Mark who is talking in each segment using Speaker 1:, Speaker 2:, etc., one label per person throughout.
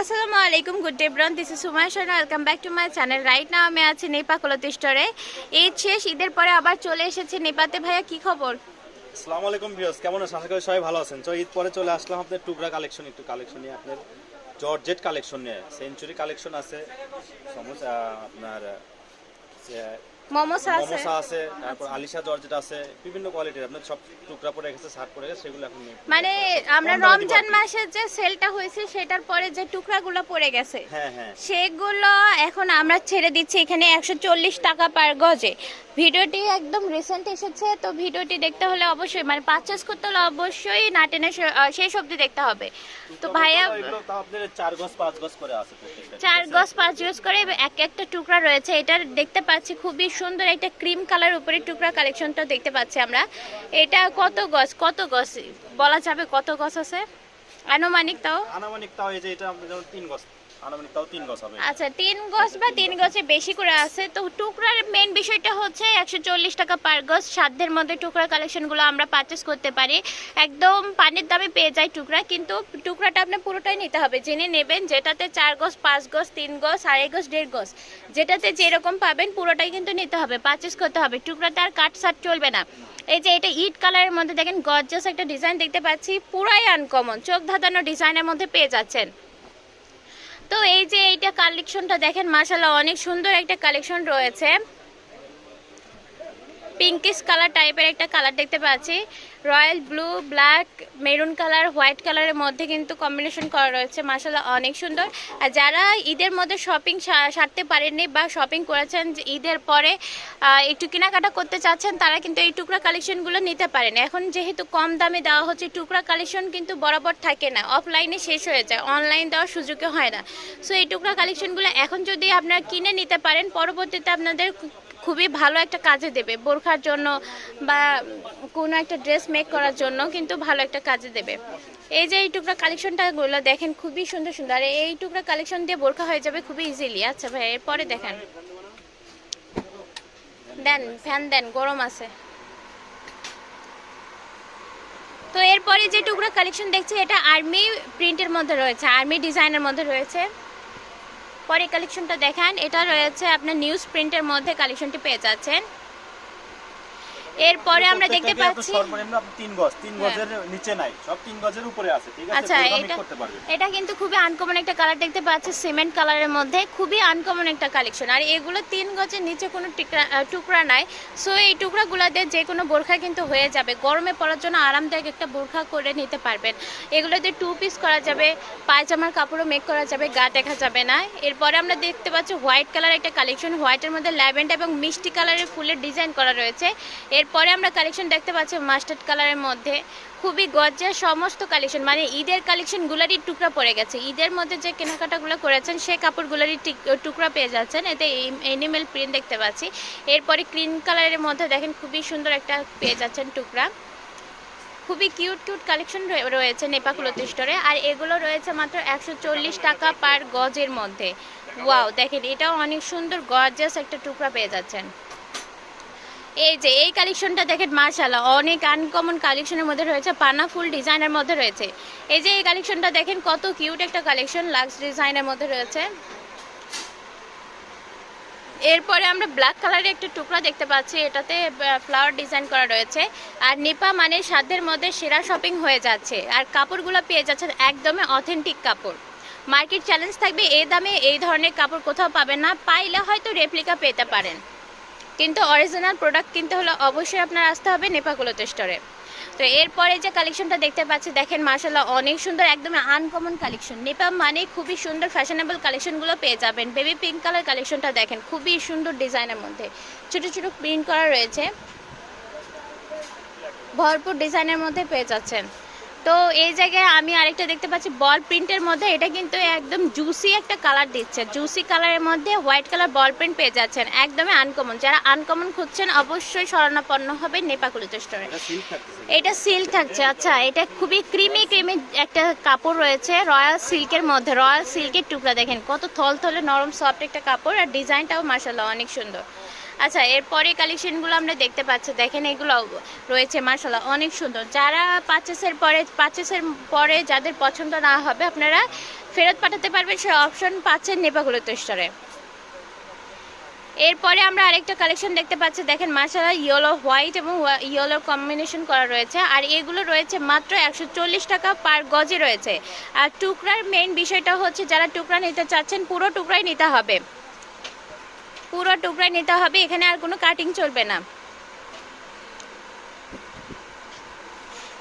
Speaker 1: আসসালামু আলাইকুম good day ব্রন this is Sumay Sharma welcome back to my channel right now আমি আছি নেপা কলতি স্টোরে ঈদ শেষ ঈদের পরে আবার চলে এসেছে নেপাতে। ভাইয়া, কি খবর?
Speaker 2: আসসালামু আলাইকুম ভিউয়ার্স কেমন আছেন? আশা করি সবাই ভালো আছেন। তো ঈদ পরে চলে আসলাম আপনাদের টুকরা কালেকশন একটু কালেকশন নিয়ে আপনার জর্জেট কালেকশন নিয়ে। সেঞ্চুরি কালেকশন আছে। সমস্যা, আপনার
Speaker 1: মোমোসা আছে।
Speaker 2: মোমোসা আছে তারপর আলিশা জর্জেট আছে বিভিন্ন কোয়ালিটির আপনার সব টুকরা পরে গেছে শার্ট পরে গেছে সেগুলো এখন
Speaker 1: মানে আমরা
Speaker 2: কম দামে দিব
Speaker 1: রমজান
Speaker 2: আর
Speaker 1: যে সেলটা হয়েছে সেটার পরে যে টুকরাগুলো পড়ে গেছে
Speaker 2: হ্যাঁ হ্যাঁ।
Speaker 1: সেগুলো এখন আমরা ছেড়ে দিচ্ছি। এখানে টাকা পার গজে। ভিডিওটি একদম রিসেন্ট এসেছে তো ভিডিওটি দেখতে হলে অবশ্যই মানে পারচেস করতে হলে অবশ্যই না টেনে শে- আহ, শেষ অবধি দেখতে হবে। তো ভাইয়া
Speaker 2: চার গজ পাঁচ গজ করে
Speaker 1: এক একটা টুকরা রয়েছে। এটা দেখতে পাচ্ছি খুবই সুন্দর একটা ক্রিম কালার উপরে টুকরা কালেকশনটা দেখতে পাচ্ছি আমরা। এটা কত গজ? কত গজ? বলা যাবে কত গজ আছে? আনুমানিক তাও?
Speaker 2: আনুমানিক তাও এই যে এটা তিন গজ। তিন গজ
Speaker 1: আচ্ছা তিন গজ বা তিন গজে বেশি করে আছে। তো টুকরার মেন বিষয়টা হচ্ছে একশো চল্লিশ টাকা পার গজ। সাধ্যের মধ্যে টুকরা কালেকশনগুলো আমরা পারচেস করতে পারি। একদম পানির দামে পেয়ে যায় টুকরা, কিন্তু টুকরাটা আপনি পুরোটাই নিতে হবে। জেনে নেবেন, যেটাতে চার গজ, পাঁচ গজ, তিন গজ, আড়াই গজ, দেড় গজ, যেটাতে যেরকম পাবেন পুরোটাই কিন্তু নিতে হবে পারচেস করতে হবে। টুকরাতে আর কাট সাট চলবে না। এই যে এটা ইট কালারের মধ্যে দেখেন গজ্জাস একটা ডিজাইন দেখতে পাচ্ছি। পুরাই আনকমন চোখ ধাঁধানো ডিজাইনের মধ্যে পেয়ে যাচ্ছেন। তো এই যে এইটা কালেকশনটা দেখেন মাসাল্লাহ অনেক সুন্দর একটা কালেকশন রয়েছে। পিঙ্কিশ কালার টাইপের একটা কালার দেখতে পাচ্ছি। Royal blue black maroon colour white কালারের মধ্যে কিন্তু কম্বিনেশন করা রয়েছে। মাশাল্লাহ অনেক সুন্দর। আর যারা ঈদের মধ্যে শপিং সারতে পারেননি বা শপিং করেছেন ঈদের পরে একটু কেনাকাটা করতে চাচ্ছেন, তারা কিন্তু এই টুকরা কালেকশনগুলো নিতে পারেন। এখন যেহেতু কম দামে দেওয়া হচ্ছে, টুকরা কালেকশন কিন্তু বরাবর থাকে না। অফলাইনে শেষ হয়ে যায় অনলাইন দেওয়ার সুযোগে হয় না। সো এই টুকরা কালেকশনগুলো এখন যদি আপনারা কিনে নিতে পারেন, পরবর্তীতে আপনাদের খুবই ভালো একটা কাজে দেবে। বোরখার জন্য বা কোনো একটা ড্রেস মেক করার জন্য কিন্তু ভালো একটা কাজে দেবে। এই যে এই টুকরা কালেকশনটাগুলো দেখেন খুবই সুন্দর সুন্দর। আর এই টুকরা কালেকশন দিয়ে বোরখা হয়ে যাবে খুবই ইজিলি আচ্ছা ভাই, এরপরে দেখেন। দেন ফ্যান দেন, গরম আছে। তো এরপরে যে টুকরা কালেকশন দেখছি, এটা আর্মি প্রিন্টের মধ্যে রয়েছে আর্মি ডিজাইনের মধ্যে রয়েছে। পরে কালেকশনটা দেখেন এটা রয়েছে আপনার নিউজ প্রিন্টের মধ্যে কালেকশনটি পেয়ে যাচ্ছেন। এরপরে আমরা দেখতে পাচ্ছি
Speaker 2: সর্বনিম্ন আপনি তিন গজ তিন
Speaker 1: হ্যাঁ।
Speaker 2: গজের নিচে নাই সব তিন গজের উপরে আছে ঠিক আছে?
Speaker 1: আচ্ছা এটা এটা কিন্তু খুবই আনকমন একটা কালার দেখতে পাচ্ছি সিমেন্ট কালারের মধ্যে। খুবই আনকমন একটা কালেকশন আর এগুলো তিন গজের নিচে কোনো টিকরা- টুকরা নাই। সো এই টুকরাগুলোতে যে কোনো বোরখা কিন্তু হয়ে যাবে। গরমে পরার জন্য আরামদায়ক একটা বোরখা করে নিতে পারবেন। এগুলোতে টু পিস করা যাবে পায়জামার কাপড়ও মেক করা যাবে গা দেখা যাবে না। এরপরে আমরা দেখতে পাচ্ছি হোয়াইট কালার একটা কালেকশন হোয়াইটের মধ্যে ল্যাভেন্ডার এবং মিষ্টি কালারের ফুলের ডিজাইন করা রয়েছে। এরপরে আমরা কালেকশন দেখতে পাচ্ছি মাস্টার্ড কালারের মধ্যে। খুবই গজ্জার সমস্ত কালেকশন মানে ঈদের কালেকশনগুলোরই টুকরা পড়ে গেছে। ঈদের মধ্যে যে কেনাকাটাগুলো করেছেন সেই কাপড়গুলোরই টিক- টুকরা পেয়ে যাচ্ছেন। এতে এনিমেল প্রিন্ট দেখতে পাচ্ছি। এরপরে ক্রিম কালারের মধ্যে দেখেন খুবই সুন্দর একটা পেয়ে যাচ্ছেন টুকরা। খুবই কিউট কিউট কালেকশন রয়েছে নেপাকুলতি স্টোরে আর এগুলো রয়েছে মাত্র একশো চল্লিশ টাকা পার গজের মধ্যে। ওয়াও দেখেন এটাও অনেক সুন্দর গজাস একটা টুকরা পেয়ে যাচ্ছেন। এই যে, এই কালেকশনটা দেখেন মার্শাল্লাহ অনেক আনকমন কালেকশনের মধ্যে রয়েছে পানা ফুল ডিজাইনের মধ্যে রয়েছে। এই যে, এই কালেকশনটা দেখেন, কত কিউট একটা কালেকশন লাক্স ডিজাইনের মধ্যে রয়েছে। এরপরে আমরা ব্ল্যাক কালারের একটা টুকরা দেখতে পাচ্ছি, এটাতে ফ্লাওয়ার ডিজাইন করা রয়েছে। আর নিপা মানে সাধ্যের মধ্যে সেরা শপিং হয়ে যাচ্ছে। আর কাপড়গুলো পেয়ে যাচ্ছেন একদমই অথেন্টিক কাপড়। মার্কেট চ্যালেঞ্জ থাকবে এই দামে এই ধরনের কাপড় কোথাও পাবেন না, পাইলে হয়তো রেপ্লিকা পেতে পারেন। কিন্তু অরিজিনাল প্রোডাক্ট কিনতে হলে অবশ্যই আপনার আসতে হবে নেপাকুলতে স্টোরে তো এরপরে যে কালেকশনটা দেখতে পাচ্ছি, দেখেন মার্শাল্লাহ অনেক সুন্দর, একদম আনকমন কালেকশন নেপা মানে খুবই সুন্দর ফ্যাশনেবল কালেকশনগুলো পেয়ে যাবেন। বেবি পিঙ্ক কালার কালেকশনটা দেখেন, খুবই সুন্দর ডিজাইনের মধ্যে। ছোটো ছোটো প্রিন্ট করা রয়েছে। ভরপুর ডিজাইনের মধ্যে পেয়ে যাচ্ছেন। তো এই জায়গায় আমি আরেকটা দেখতে পাচ্ছি বল প্রিন্টের মধ্যে এটা কিন্তু একদম জুসি একটা কালার দিচ্ছে। জুসি কালারের মধ্যে হোয়াইট কালার বল প্রিন্ট পেয়ে যাচ্ছেন একদমই আনকমন যারা আনকমন খুঁজছেন অবশ্যই স্মরণাপন্ন হবে নেপাকুলিত স্টোরে
Speaker 2: এটা সিল্ক
Speaker 1: থাকছে আচ্ছা এটা খুবই ক্রিমি ক্রিমি একটা কাপড় রয়েছে রয়্যাল সিল্কের মধ্যে রয়্যাল সিল্কের টুকরা দেখেন কত থলথলে নরম সফট একটা কাপড় আর ডিজাইনটাও মাসাল্লাহ অনেক সুন্দর। আচ্ছা এরপরে কালেকশনগুলো আমরা দেখতে পাচ্ছি। দেখেন, এগুলো রয়েছে মাসাল্লাহ অনেক সুন্দর। যারা পার্চেসের পরে পার্চেসের পরে যাদের পছন্দ না হবে, আপনারা ফেরত পাঠাতে পারবেন সে অপশন পাচ্ছেন নেপাগুলোতে স্টোরে এরপরে আমরা আরেকটা কালেকশন দেখতে পাচ্ছি। দেখেন মাসালা ইয়েলো হোয়াইট এবং ইয়েলো কম্বিনেশন করা রয়েছে। আর এগুলো রয়েছে মাত্র একশো চল্লিশ টাকা পার গজে রয়েছে। আর টুকরার মেইন বিষয়টা হচ্ছে, যারা টুকরা নিতে চাচ্ছেন, পুরো টুকরাই নিতে হবে। পুরো টুকরা নিতে হবে, এখানে আর কোনো কাটিং চলবে না।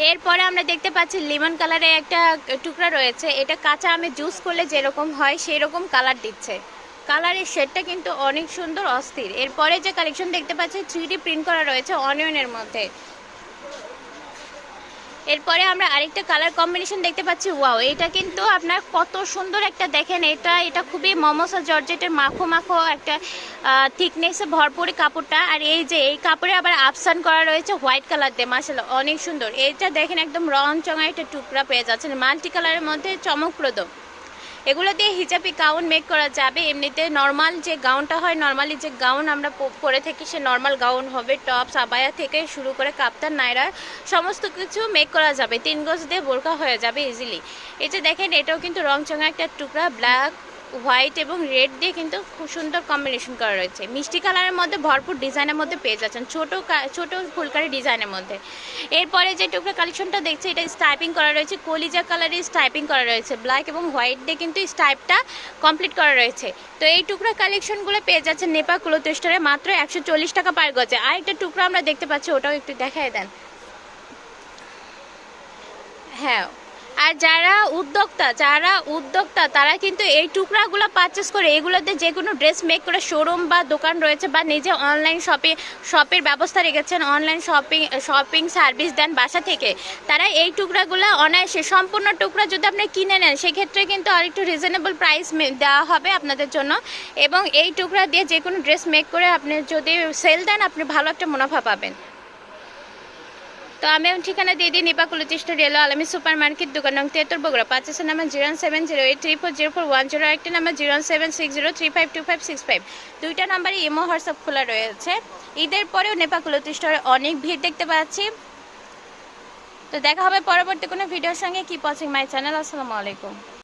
Speaker 1: এরপরে আমরা দেখতে পাচ্ছি লেমন কালারের একটা টুকরা রয়েছে, এটা কাঁচা আমে জুস করলে যেরকম হয় সেই রকম কালার দিচ্ছে কালারের শেডটা কিন্তু অনেক সুন্দর, অস্থির। এরপরে যে কালেকশন দেখতে পাচ্ছি থ্রি প্রিন্ট করা রয়েছে অনিয়নের মধ্যে। এরপরে আমরা আরেকটা কালার কম্বিনেশন দেখতে পাচ্ছি। ওয়াও এটা কিন্তু আপনার কত সুন্দর একটা দেখেন, এটা এটা খুবই মমসা জর্জেটের মাখো মাখো একটা থিকনেসে ভরপুর কাপড়টা। আর এই যে, এই কাপড়ে আবার আপসান করা রয়েছে হোয়াইট কালার দিয়ে মাসাল অনেক সুন্দর। এটা দেখেন একদম রং চঙা একটা টুকরা পেয়ে যাচ্ছেন। মাল্টি কালারের মধ্যে চমকপ্রদ। এগুলো দিয়ে হিজাবি গাউন মেক করা যাবে। এমনিতে নর্মাল যে গাউনটা হয় নর্মালি যে গাউন আমরা পরে থাকি, সে নর্মাল গাউন হবে। টপস আবায়া থেকে শুরু করে কাপ্তান, নাইরা, সমস্ত কিছু মেক করা যাবে। তিন গজ দিয়ে বোরকা হয়ে যাবে ইজিলি এই যে দেখেন, এটাও কিন্তু রং চঙা একটা টুকরা ব্ল্যাক হোয়াইট এবং রেড দিয়ে কিন্তু খুব সুন্দর কম্বিনেশন করা রয়েছে। মিষ্টি কালারের মধ্যে ভরপুর ডিজাইনের মধ্যে পেয়ে যাচ্ছেন, ছোট ছোট ফুলকারি ডিজাইনের মধ্যে। এরপরে যে টুকরা কালেকশনটা দেখছি, এটা স্টাইপিং করা রয়েছে, কলিজা কালারের স্টাইপিং করা রয়েছে ব্ল্যাক এবং হোয়াইট দিয়ে কিন্তু স্টাইপটা কমপ্লিট করা রয়েছে। তো এই টুকরা কালেকশনগুলো পেয়ে যাচ্ছে নেপা ক্লোথ স্টোরে মাত্র একশো চল্লিশ টাকা পার গজে। আরেকটা টুকরা আমরা দেখতে পাচ্ছি, ওটাও একটু দেখায় দেন। হ্যাঁ আর যারা উদ্যোক্তা যারা উদ্যোক্তা, তারা কিন্তু এই টুকরাগুলো পারচেস করে, এগুলোতে যে কোনো ড্রেস মেক করে শোরুম বা দোকান রয়েছে বা নিজে অনলাইন শপে শপের ব্যবস্থা রেখেছেন অনলাইন শপিং শপিং সার্ভিস দেন বাসা থেকে, তারা এই টুকরাগুলো অনায়াসে, সম্পূর্ণ টুকরা যদি আপনি কিনে নেন, সেক্ষেত্রে কিন্তু আরেকটু রিজনেবল প্রাইস দেওয়া হবে আপনাদের জন্য। এবং এই টুকরা দিয়ে যে কোনো ড্রেস মেক করে আপনি যদি সেল দেন, আপনি ভালো একটা মুনাফা পাবেন। তো আমি এখন ঠিকানা দিয়ে দিই, নিপা কুলচিষ্ট রেলো আলমী সুপার মার্কেট দোকান নং তিয়াত্তর বগুড়া পাঁচ আছে number zero seven zero eight three four zero four one zero একটা number zero seven six zero, three five two five six five. দুইটা নাম্বারই ইমো, হোয়াটসঅ্যাপ খোলা রয়েছে। ঈদের পরেও নেপা কুলচিষ্টরে অনেক ভিড় দেখতে পাচ্ছি। তো দেখা হবে পরবর্তী কোনো ভিডিওর সঙ্গে। কি পছন্দ মাই চ্যানেল আসসালামু আলাইকুম।